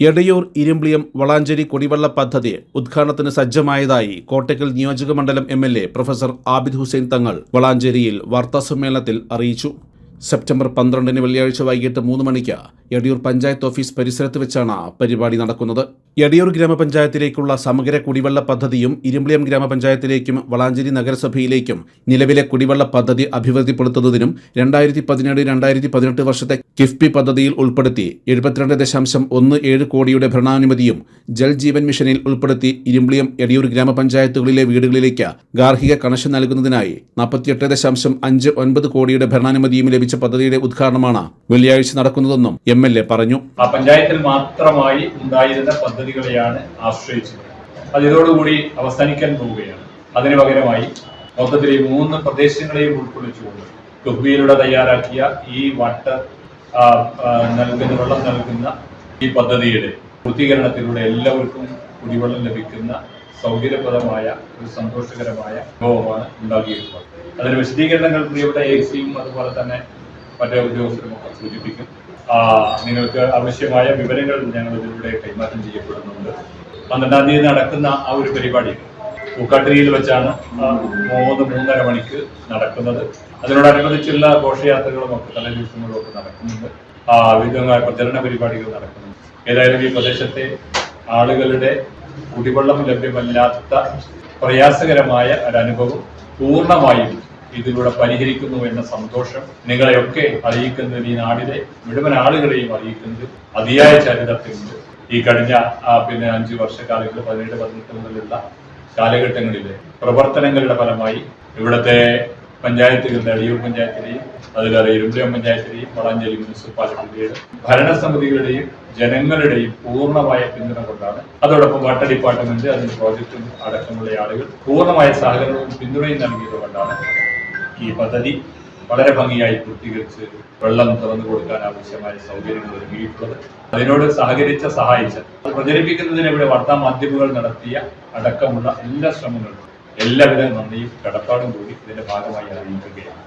എടയൂർ ഇരുമ്പിളിയം വളാഞ്ചേരി കുടിവെള്ള പദ്ധതി ഉദ്ഘാടനത്തിന് സജ്ജമായതായി കോട്ടയ്ക്കൽ നിയോജക മണ്ഡലം M L A professor Abid Hussain Thangal വളാഞ്ചേരിയിൽ വാർത്താസമ്മേളനത്തിൽ അറിയിച്ചു. സെപ്റ്റംബർ പന്ത്രണ്ടിന് വെള്ളിയാഴ്ച വൈകിട്ട് മൂന്ന് മണിക്ക് എടിയൂർ പഞ്ചായത്ത് ഓഫീസ് പരിസരത്ത് വെച്ചാണ് പരിപാടി നടക്കുന്നത്. എടിയൂർ ഗ്രാമപഞ്ചായത്തിലേക്കുള്ള സമഗ്ര കുടിവെള്ള പദ്ധതിയും ഇരുമ്പിളിയം ഗ്രാമപഞ്ചായത്തിലേക്കും വളാഞ്ചേരി നഗരസഭയിലേക്കും നിലവിലെ കുടിവെള്ള പദ്ധതി അഭിവൃദ്ധിപ്പെടുത്തുന്നതിനും രണ്ടായിരത്തി പതിനേഴ് രണ്ടായിരത്തി പതിനെട്ട് വർഷത്തെ കിഫ്ബി പദ്ധതിയിൽ ഉൾപ്പെടുത്തി എഴുപത്തിരണ്ട് ദശാംശം ഒന്ന് ഏഴ് കോടിയുടെ ഭരണാനുമതിയും ജൽ ജീവൻ മിഷനിൽ ഉൾപ്പെടുത്തി ഇരുമ്പിളിയം എടിയൂർ ഗ്രാമപഞ്ചായത്തുകളിലെ വീടുകളിലേക്ക് ഗാർഹിക കണക്ഷൻ നൽകുന്നതിനായി നാൽപ്പത്തിയെട്ട് ദശാംശം അഞ്ച് ഒൻപത് കോടിയുടെ ഭരണാനുമതിയും ലഭിച്ച. പദ്ധതിയുടെ ഉദ്ഘാടനമാണ് വെള്ളിയാഴ്ച നടക്കുന്നതെന്നും എം എൽ എ പറഞ്ഞു. ആ പഞ്ചായത്തിൽ മാത്രമായി ഉണ്ടായിരുന്ന പദ്ധതികളെയാണ് ആശ്രയിച്ചത്. അത് ഇതോടുകൂടി അവസാനിക്കാൻ പോവുകയാണ്. അതിന് പകരമായി മൊത്തത്തിൽ മൂന്ന് പ്രദേശങ്ങളെയും ഉൾക്കൊള്ളിച്ചുകൊണ്ട് കുബിയിലൂടെ തയ്യാറാക്കിയ ഈ വാട്ടർ നൽകുന്ന വെള്ളം നൽകുന്ന ഈ പദ്ധതിയുടെ പൂർത്തീകരണത്തിലൂടെ എല്ലാവർക്കും കുടിവെള്ളം ലഭിക്കുന്ന സൗകര്യപ്രദമായ ഒരു സന്തോഷകരമായ അനുഭവമാണ് ഉണ്ടാക്കിയിട്ടുള്ളത് അതിന് വിശദീകരണങ്ങൾ പ്രിയപ്പെട്ട എ സിയും അതുപോലെ തന്നെ മറ്റേ ഉദ്യോഗസ്ഥരും ഒക്കെ സൂചിപ്പിക്കും. നിങ്ങൾക്ക് ആവശ്യമായ വിവരങ്ങൾ ഞങ്ങൾ ഇതിലൂടെ കൈമാറ്റം ചെയ്യപ്പെടുന്നുണ്ട്. പന്ത്രണ്ടാം തീയതി നടക്കുന്ന ആ ഒരു പരിപാടി പൂക്കാട്ടിരിയിൽ വെച്ചാണ് മൂന്ന് മൂന്നര മണിക്ക് നടക്കുന്നത്. അതിനോടനുബന്ധിച്ചുള്ള ഘോഷയാത്രകളും ഒക്കെ തലേ ദിവസങ്ങളും ഒക്കെ നടക്കുന്നുണ്ട്. വിവിധമായ പ്രചരണ പരിപാടികൾ നടക്കുന്നുണ്ട്. ഏതായാലും ഈ പ്രദേശത്തെ ആളുകളുടെ കുടിവെള്ളം ലഭ്യമല്ലാത്ത പ്രയാസകരമായ ഒരനുഭവം പൂർണമായും ഇതിലൂടെ പരിഹരിക്കുന്നു എന്ന സന്തോഷം നിങ്ങളെയൊക്കെ അറിയിക്കുന്നതിൽ ഈ നാടിലെ മുഴുവൻ ആളുകളെയും അറിയിക്കുന്നത് അതിയായ ചരിതത്തിലുണ്ട് ഈ കഴിഞ്ഞ പിന്നെ അഞ്ച് വർഷക്കാലങ്ങളിൽ പതിനേഴ് പതിനെട്ട് മുതലുള്ള കാലഘട്ടങ്ങളിലെ പ്രവർത്തനങ്ങളുടെ ഫലമായി ഇവിടുത്തെ പഞ്ചായത്തുകളുടെ അടിയൂർ പഞ്ചായത്തിലെയും അതിലേറെ ഇരുമ്പിളിയം പഞ്ചായത്തിലെയും വളാഞ്ചേരി മുനിസിപ്പാലിറ്റിയുടെയും ഭരണസമിതികളുടെയും ജനങ്ങളുടെയും പൂർണമായ പിന്തുണ കൊണ്ടാണ്. അതോടൊപ്പം വാട്ടർ ഡിപ്പാർട്ട്മെന്റ് അതിന്റെ പ്രോജക്റ്റും അടക്കമുള്ള ആളുകൾ പൂർണമായ സഹകരണവും പിന്തുണയും നൽകിയത് കൊണ്ടാണ് ഈ പദ്ധതി വളരെ ഭംഗിയായി പൂർത്തീകരിച്ച് വെള്ളം തുറന്നു കൊടുക്കാൻ ആവശ്യമായ സൗകര്യങ്ങൾ ഒരുങ്ങിയിട്ടുള്ളത് അതിനോട് സഹകരിച്ച സഹായിച്ച പ്രചരിപ്പിക്കുന്നതിന് ഇവിടെ വാർത്താ മാധ്യമങ്ങൾ നടത്തിയ അടക്കമുള്ള എല്ലാ ശ്രമങ്ങൾക്കും എല്ലാവിധ നന്ദിയും കടപ്പാടും കൂടി ഇതിന്റെ ഭാഗമായി അറിയിക്കുകയാണ്.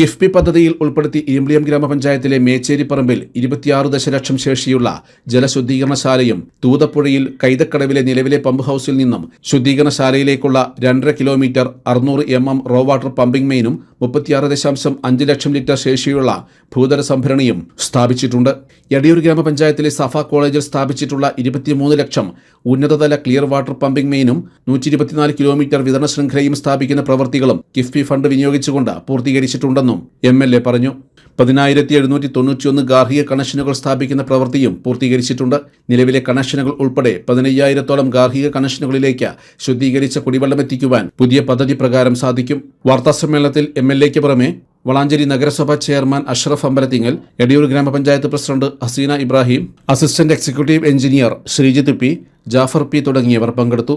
കിഫ്ബി പദ്ധതിയിൽ ഉൾപ്പെടുത്തി ഇരുമ്പിളിയം ഗ്രാമപഞ്ചായത്തിലെ മേച്ചേരിപ്പറമ്പിൽ ഇരുപത്തിയാറ് ദശലക്ഷം ശേഷിയുള്ള ജലശുദ്ധീകരണശാലയും തൂതപ്പുഴയിൽ കൈതക്കടവിലെ നിലവിലെ പമ്പ് ഹൌസിൽ നിന്നും ശുദ്ധീകരണശാലയിലേക്കുള്ള രണ്ടര കിലോമീറ്റർ അറുന്നൂറ് M M raw water pumping മെയിനും മുപ്പത്തിയാറ് ദശാംശം അഞ്ച് ലക്ഷം ലിറ്റർ ശേഷിയുള്ള ഭൂതല സംഭരണിയും സ്ഥാപിച്ചിട്ടുണ്ട്. എടിയൂർ ഗ്രാമപഞ്ചായത്തിലെ സഫ കോളേജിൽ സ്ഥാപിച്ചിട്ടുള്ള ഇരുപത്തിമൂന്ന് ലക്ഷം ഉന്നതതല ക്ലിയർ വാട്ടർ പമ്പിംഗ് മെയിനും നൂറ്റി കിലോമീറ്റർ ശൃംഖലയും സ്ഥാപിക്കുന്ന പ്രവൃത്തികളും കിഫ്ബി ഫണ്ട് വിനിയോഗിച്ചുകൊണ്ട് പൂർത്തീകരിച്ചിട്ടുണ്ടെന്നും എം എൽ എ പറഞ്ഞു. പതിനായിരത്തി എഴുന്നൂറ്റി തൊണ്ണൂറ്റിയൊന്ന് ഗാർഹിക കണക്ഷനുകൾ സ്ഥാപിക്കുന്ന പ്രവൃത്തിയും പൂർത്തീകരിച്ചിട്ടുണ്ട്. നിലവിലെ കണക്ഷനുകൾ ഉൾപ്പെടെ പതിനയ്യായിരത്തോളം ഗാർഹിക കണക്ഷനുകളിലേക്ക് ശുദ്ധീകരിച്ച കുടിവെള്ളം എത്തിക്കുവാൻ പുതിയ പദ്ധതി പ്രകാരം സാധിക്കും. വാർത്താസമ്മേളനത്തിൽ എം എൽ എക്ക് പുറമെ വളാഞ്ചേരി നഗരസഭാ ചെയർമാൻ അഷ്റഫ് അമ്പലത്തിങ്ങൽ എടിയൂർ ഗ്രാമപഞ്ചായത്ത് president Haseena Ibrahim assistant executive engineer Sreejith P Jafar P തുടങ്ങിയവർ പങ്കെടുത്തു.